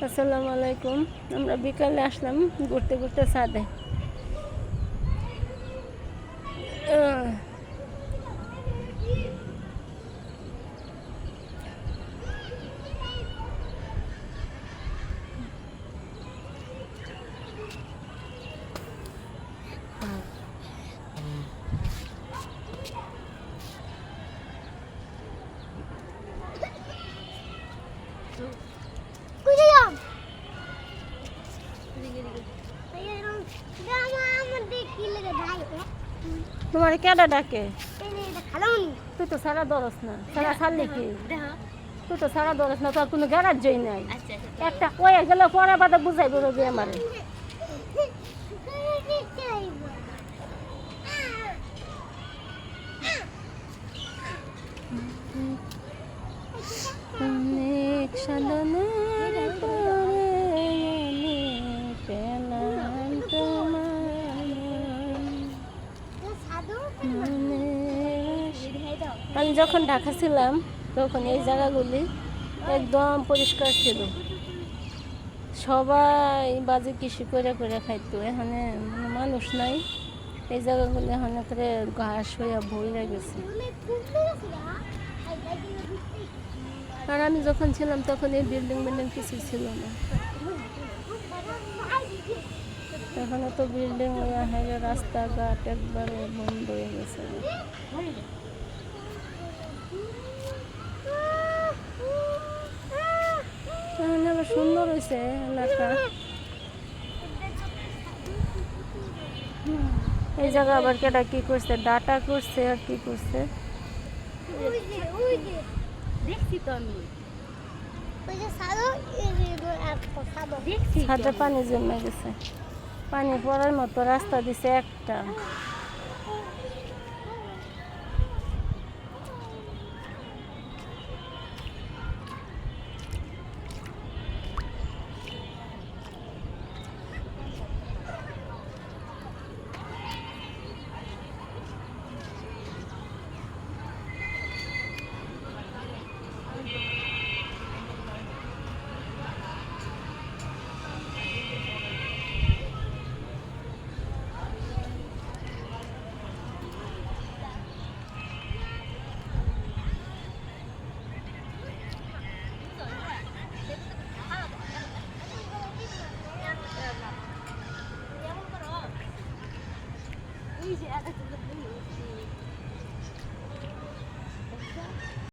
আসসালামু আলাইকুম আমরা বিকালে আসলাম ঘুরতে ঘুরতে ছাদে আহ, তোমার কেডা ডাকে? তুই তো সারা দরস না। সারা ছাড়লি কি তুই তো সারা দরস না তোর কোনো গ্যারাজই নাই। আচ্ছা একটা কয়ে গেলে পরে বাদে বুঝাইব রবি আমারে। অনেক আমি যখন ঢাকা ছিলাম, তখন এই জায়গাগুলি একদম পরিষ্কার ছিল। সবাই বাজে কৃষি করে করে খাইতো। এখানে মানে মানুষ নাই। এই জায়গাগুলি এখানে করে ঘাস হইয়া ভরে গেছে। আর আমি যখন ছিলাম, তখন এই বিল্ডিং বিল্ডিং কিছু ছিল না। এখানে তো বিল্ডিং রাস্তাঘাট একবারে বন্ধ হয়ে গেছে এখানে আবার সুন্দর হয়েছে এলাকা এই জায়গা আবার কেটা কি করছে? ডাটা করছে আর কি করছে? দেখছি তো আমি ছাদে পানি জমে গেছে। পানি পড়ার মতো রাস্তা দিছে একটা। 谢谢，